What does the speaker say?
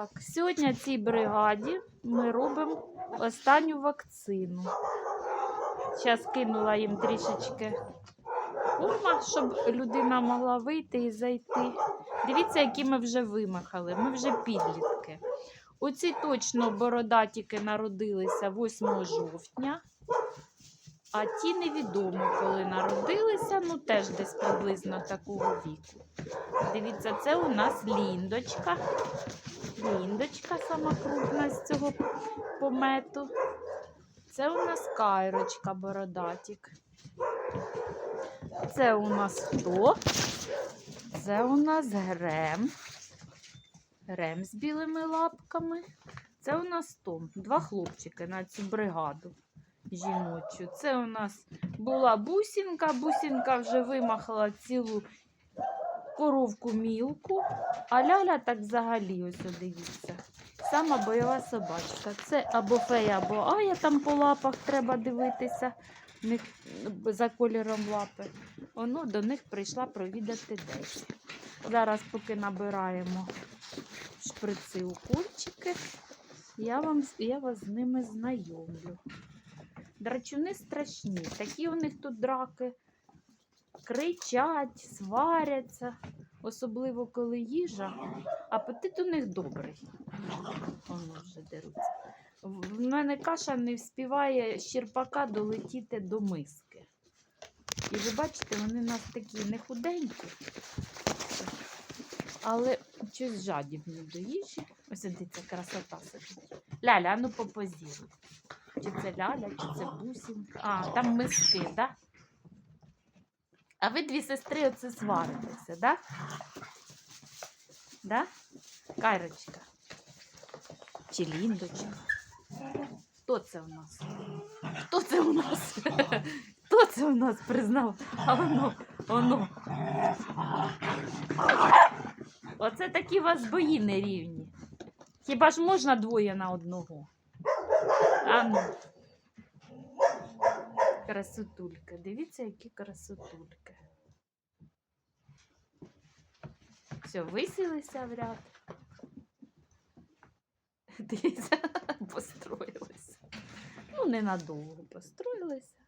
Так, сьогодні цій бригаді ми робимо останню вакцину. Зараз кинула їм трішечки корма, щоб людина могла вийти і зайти. Дивіться, які ми вже вимахали. Ми вже підлітки. Оці точно бородатіки народилися 8 жовтня, а ті невідомо, коли народилися, ну теж десь приблизно такого віку. Дивіться, це у нас ліндочка. Ліндочка сама крупна з цього помету. Це у нас кайрочка бородатік. Це у нас хто? Це у нас грем. Грем з білими лапками. Це у нас Том. Два хлопчики на цю бригаду жіночу. Це у нас була бусінка. Бусінка вже вимахала цілу коровку мілку, а ляля так взагалі ось дивіться. Сама бойова собачка. Це або фея, або ая там по лапах треба дивитися. них за кольором лапи. Воно до них прийшла провідати десь. Зараз, поки набираємо шприци укольчики, я, вам, я вас з ними знайомлю. Драчуни страшні. Такі у них тут драки. Кричать, сваряться, особливо коли їжа. Апетит у них добрий. Воно вже деруться. В мене каша не вспіває з черпака долетіти до миски. І ви бачите, вони у нас такі не худенькі, але щось жадібні до їжі. Ось дивіться, красота сидить. Ляля, ну попозіруй. Чи це ляля, чи це бусинка. А, там миски, так? Да? А ви дві сестри оце сваритеся, да? Да? Кайрочка. Чи ліндочка? Хто це у нас? Хто це у нас? Хто це у нас признав? А воно, воно. Оце такі вас бої нерівні. Хіба ж можна двоє на одного? А ну. Красотулька. Дивіться, які красотульки. Все, висілися в ряд. Дивіться, построїлися. Ну, ненадовго построїлися.